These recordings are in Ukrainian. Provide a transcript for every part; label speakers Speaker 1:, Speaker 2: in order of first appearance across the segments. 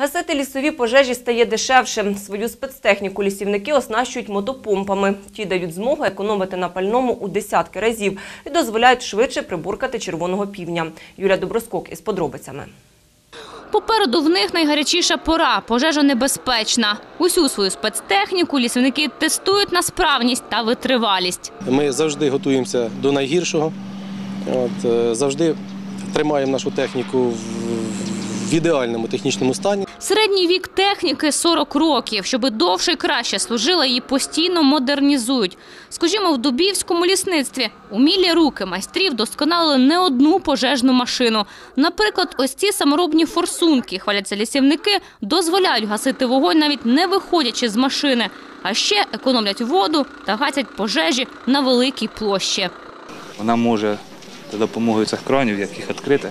Speaker 1: Гасити лісові пожежі стає дешевше. Свою спецтехніку лісівники оснащують мотопомпами. Ті дають змогу економити на пальному у десятки разів і дозволяють швидше прибуркати червоного півня. Юля Доброскок із подробицями.
Speaker 2: Попереду в них найгарячіша пора – пожежонебезпечна. Усю свою спецтехніку лісівники тестують на справність та витривалість.
Speaker 3: Ми завжди готуємося до найгіршого. От, е, завжди тримаємо нашу техніку в, в ідеальному технічному стані.
Speaker 2: Середній вік техніки – 40 років. Щоби довше і краще служила, її постійно модернізують. Скажімо, в Дубівському лісництві умілі руки майстрів досконалили не одну пожежну машину. Наприклад, ось ці саморобні форсунки, хваляться лісівники, дозволяють гасити вогонь, навіть не виходячи з машини. А ще економлять воду та гасять пожежі на великій площі.
Speaker 4: Вона може за допомогою цих кранів, як їх відкрити,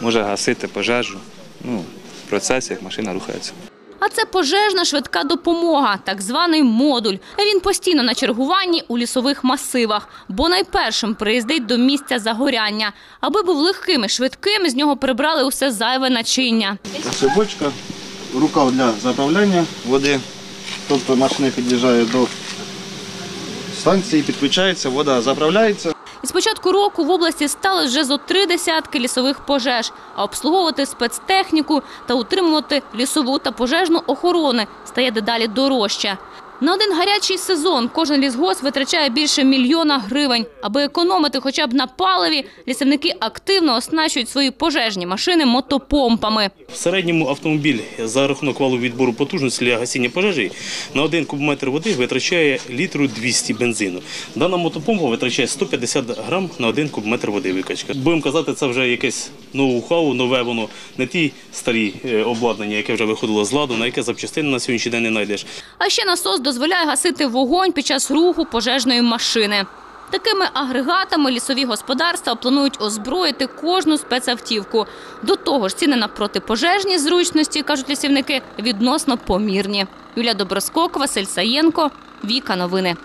Speaker 4: може гасити пожежу. Ну, в процесі, як машина рухається.
Speaker 2: А це пожежна швидка допомога, так званий модуль. Він постійно на чергуванні у лісових масивах, бо найпершим приїздить до місця загоряння. Аби був легким і швидким, з нього прибрали усе зайве начиння.
Speaker 5: Це бочка, рукав для заправляння води. Тобто машина під'їжджає до станції, підключається, вода заправляється.
Speaker 2: З початку року в області стали вже зо три десятки лісових пожеж, а обслуговувати спецтехніку та утримувати лісову та пожежну охорони стає дедалі дорожче. На один гарячий сезон кожен лісгосп витрачає більше мільйона гривень. Аби економити хоча б на паливі, лісівники активно оснащують свої пожежні машини мотопомпами.
Speaker 6: В середньому автомобіль за рахунок валу відбору потужності для гасіння пожежі на один кубометр води витрачає літру 200 бензину. Дана мотопомпа витрачає 150 грам на один кубометр води викачка. Будемо казати, це вже якесь ноу-хау, нове воно, не ті старі е, обладнання, яке вже виходило з ладу, на яке запчастини на сьогоднішній день не знайдеш.
Speaker 2: А ще насос дозволяє гасити вогонь під час руху пожежної машини. Такими агрегатами лісові господарства планують озброїти кожну спецавтівку. До того ж, ціни на протипожежні зручності, кажуть лісівники, відносно помірні. Юлія Доброскок, Василь Саєнко, Віка Новини.